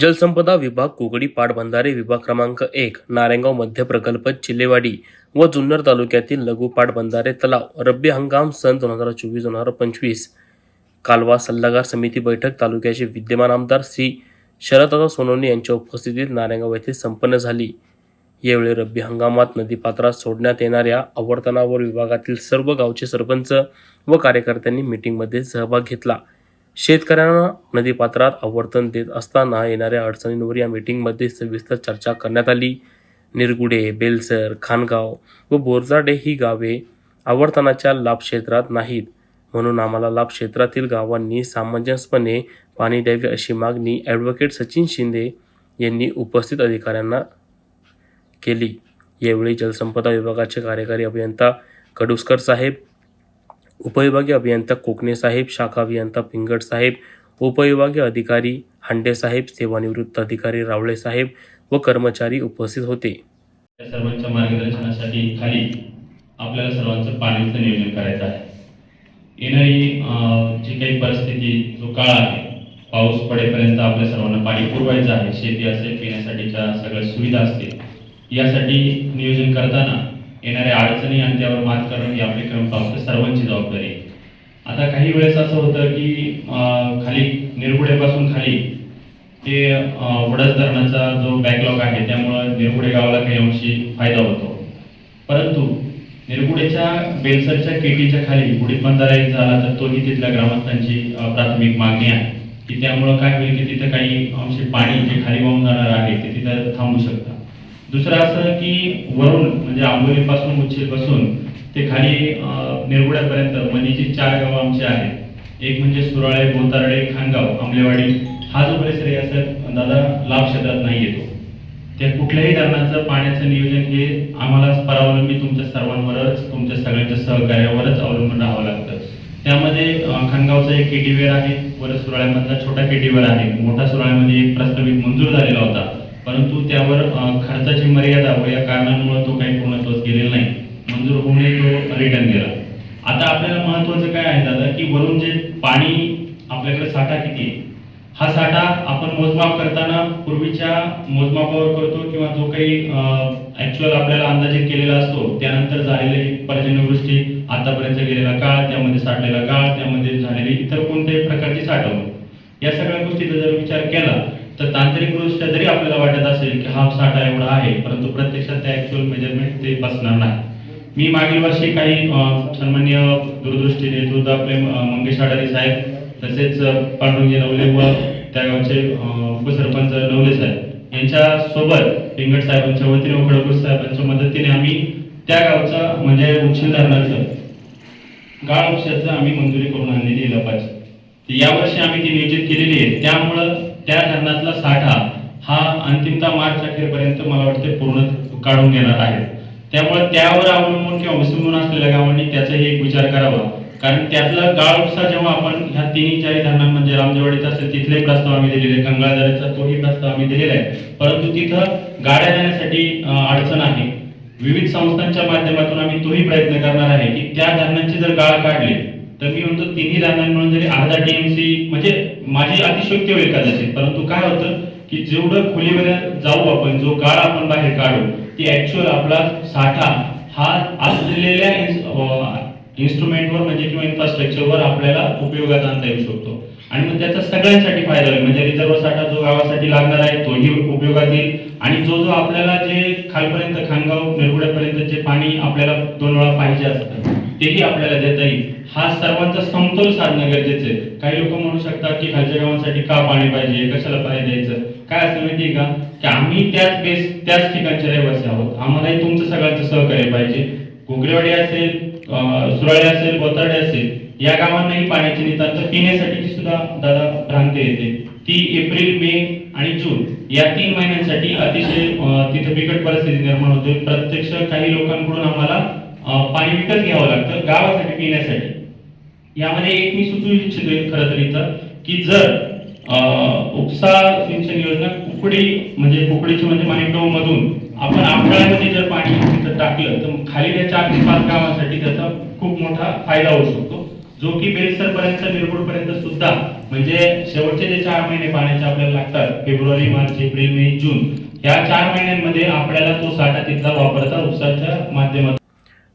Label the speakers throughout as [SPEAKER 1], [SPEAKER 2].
[SPEAKER 1] जलसंपदा विभाग कोकडी पाटबंधारे विभाग क्रमांक एक नारायणगाव मध्य प्रकल्प चिल्लेवाडी व जुन्नर तालुक्यातील लघु पाटबंधारे तलाव रब्बी हंगाम सन दोन हजार चोवीस दोन हजार पंचवीस. कालवा सल्लागार समिती बैठक तालुक्याचे विद्यमान आमदार श्री शरददादा सोनवणे यांच्या उपस्थितीत नारायणगाव येथे संपन्न झाली. यावेळी रब्बी हंगामात नदीपात्रात सोडण्यात येणाऱ्या आवर्तनावर विभागातील सर्व गावचे सरपंच व कार्यकर्त्यांनी मीटिंगमध्ये सहभाग घेतला. शेतकऱ्यांना नदीपात्रात आवर्तन देत असताना येणाऱ्या अडचणींवर या मीटिंगमध्ये सविस्तर चर्चा करण्यात आली. निरगुडे बेलसर खानगाव व बोरजाडे ही गावे आवर्तनाच्या लाभ क्षेत्रात नाहीत. म्हणून आम्हाला लाभ क्षेत्रातील गावांनी सामंजस्यपणे पाणी द्यावे अशी मागणी ॲडव्होकेट सचिन शिंदे यांनी उपस्थित अधिकाऱ्यांना केली. यावेळी जलसंपदा विभागाचे कार्यकारी अभियंता कडुसकर साहेब उपविभागीय अभियंता कोकणे साहेब शाखा अभियंता पिंगट साहेब उपविभागीय अधिकारी हांडे साहेब सेवानिवृत्त अधिकारी रावळे साहेब व कर्मचारी उपस्थित होते.
[SPEAKER 2] सर्वांच्या मार्गदर्शनासाठी खाली आपल्याला सर्वांचं पाण्याचं नियोजन करायचं आहे. येणारी जी काही परिस्थिती जो काळ आहे पाऊस पडेपर्यंत आपल्या सर्वांना पाणी पुरवायचं आहे शेती असेल पिण्यासाठीच्या सगळ्या सुविधा असतील यासाठी नियोजन करताना येणाऱ्या अडचणी आणि त्यावर मात करणं ही आपली क्रमप्राप्त सर्वांची काही वेळेस असं होतं की खाली निरगुड्यापासून खाली ते वडस धरणाचा जो बॅकलॉग आहे त्यामुळं निरगुडे गावाला काही अंशी फायदा होतो. परंतु निरगुडेच्या बेलसरच्या केटीच्या खाली गुढीत बंधारा एक झाला तर तोही तिथल्या ग्रामस्थांची प्राथमिक मागणी आहे. की त्यामुळं काय होईल की तिथं काही अंशी पाणी जे खाली वाहून जाणार आहे ते तिथं थांबू शकतं. दुसरं असं की वरून म्हणजे आंबोलीपासून उच्चेपासून ते खाली अं, निरगुड्यापर्यंत मधीची चार गावं आमची आहेत. एक म्हणजे सुराळे बोतारडे खानगाव आंबलेवाडी हा जो परिसर आहे असं दादा लाभ क्षेत्रात नाही येतो. त्या कुठल्याही धरणाचं पाण्याचं नियोजन हे आम्हाला परावलंबी तुमच्या सर्वांवरच तुमच्या सगळ्यांच्या सहकार्यावरच अवलंबून राहावं लागतं. त्यामध्ये खानगावचा एक केटीवेर आहे वर सुराळ्यामधला छोटा केटीवेर आहे मोठा सुराळ्यामध्ये एक प्रस्तावित मंजूर झालेला होता परंतु त्यावर खर्चाची मर्यादा व या कारणांमुळे तो काही पूर्णत्वास गेलेला नाही. मंजूर होऊनही तो रिटर्न गेला. आता आपल्याला महत्वाचं काय आहे दादा की वरून जे पाणी आपल्याकडे साठा किती आहे? हा साठा आपण मोजमाप करताना पूर्वीच्या मोजमापावर करतो किंवा जो काही ऍक्च्युअल आपल्याला अंदाजित केलेला असतो त्यानंतर झालेली पर्जन्यवृष्टी आतापर्यंत गेलेला काळ त्यामध्ये साठलेला काळ त्यामध्ये झालेली इतर कोणत्याही प्रकारची साठवणूक. या सगळ्या गोष्टीचा जर विचार केला तर तांत्रिकदृष्ट्या जरी आपल्याला वाटत असेल की हा साठा एवढा आहे परंतु प्रत्यक्षात त्या ऍक्च्युअल मेजरमेंट ते बसणार नाही. मी मागील वर्षी काही सन्मान्य दूरदृष्टी नेतृत्व आपले मंगेश आडारी साहेब तसेच पांडुरंगी नवले व त्या गावचे उपसरपंच नवले साहेब यांच्या सोबत पिंगट साहेबांच्या वतीने व खडपूर साहेबांच्या मदतीने आम्ही त्या गावचा म्हणजे उच्चल धरणाचं गाळ उपशाचं आम्ही मंजुरी करून आणलेली पाहिजे लपाची तर यावर्षी आम्ही ती नियोजित केलेली आहे. त्यामुळं त्या धरणातला साठा हा अंतिमता मार्च अखेरपर्यंत मला वाटते पूर्ण काढून घेणार आहे. त्यामुळे त्यावर अवलंबून किंवा वसुलून असलेल्या गावांनी त्याचाही एक विचार करावा. कारण त्यातला गाळ उपसा जेव्हा आपण ह्या तिन्ही चारही धरणां म्हणजे असेल तिथले प्रस्ताव आम्ही दिलेले कंगळादऱ्याचा तोही प्रस्ताव आम्ही दिलेला आहे. परंतु तिथं गाड्या जाण्यासाठी अडचण आहे. विविध संस्थांच्या माध्यमातून आम्ही तोही प्रयत्न करणार आहे की त्या धरणांचे जर गाळ काढले तर मी म्हणतो तिन्ही धरणां जरी अर्धा टीएमसी म्हणजे माझी अतिशयोक्ती वेळ कदाचित परंतु काय होतं की जेवढं खोलीमध्ये जाऊ आपण जो काळ आपण बाहेर काढू ती ऍक्च्युअल आपला साठा हा असलेल्या इन्स्ट्रुमेंटवर म्हणजे किंवा इन्फ्रास्ट्रक्चरवर आपल्याला उपयोगात आणता येऊ शकतो. आणि मग त्याचा सगळ्यांसाठी फायदा होईल. म्हणजे रिझर्व साठा जो गावासाठी लागणार आहे तोही उपयोगात येईल. आणि जो जो आपल्याला जे खालपर्यंत खानगाव निरगुड्यापर्यंत जे पाणी आपल्याला दोन वेळा पाहिजे असतं तेही आपल्याला देता येईल. हा सर्वांचा समतोल साधणं गरजेचं आहे. काही लोक म्हणू शकतात की खालच्या गावांसाठी का पाणी पाहिजे कशाला पाणी द्यायचं? काय असं माहितीये का? की आम्ही त्याच बेस त्याच ठिकाणचे रहिवासी आहोत. आम्हालाही तुमचं सगळ्यांचं सहकार्य पाहिजे. घोगरेवाडी असेल सुराळे असेल बोताडे असेल या गावांनाही पाण्याची नितांत पिण्यासाठीची सुद्धा दादा भ्रांती येते. ती एप्रिल मे आणि जून या तीन महिन्यांसाठी अतिशय तिथे बिकट परिस्थिती निर्माण होते. प्रत्यक्ष काही लोकांकडून आम्हाला पाणी विकत घ्यावं लागतं गावासाठी पिण्यासाठी. यामध्ये एक मी सुचवू इच्छितोय खरं तर इथं की जर उपसा सिंचन योजना कुकडी म्हणजे कुकडीची म्हणजे माणिकगाव आपण आपल्यामध्ये जर पाणी तिथं टाकलं तर खाली त्या चार ते पाच गावांसाठी त्याचा खूप मोठा फायदा होऊ शकतो. जो की बेलसरपर्यंत मिरपूरपर्यंत सुद्धा म्हणजे शेवटचे जे चार महिने पाण्याचे आपल्याला लागतात फेब्रुवारी मार्च एप्रिल मे जून या चार महिन्यांमध्ये आपल्याला तो साठा तिथला वापरता ऊसाच्या माध्यमातून.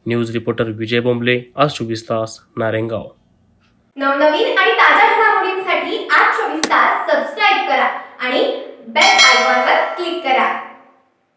[SPEAKER 1] न्यूज रिपोर्टर विजय बोंबले आज चोवीस तास नारेंगाव
[SPEAKER 3] नवनवीन आणि ताज्या घडामोडींसाठी आज चोवीस तास सबस्क्राईब करा आणि बेल आयकॉनवर क्लिक करा.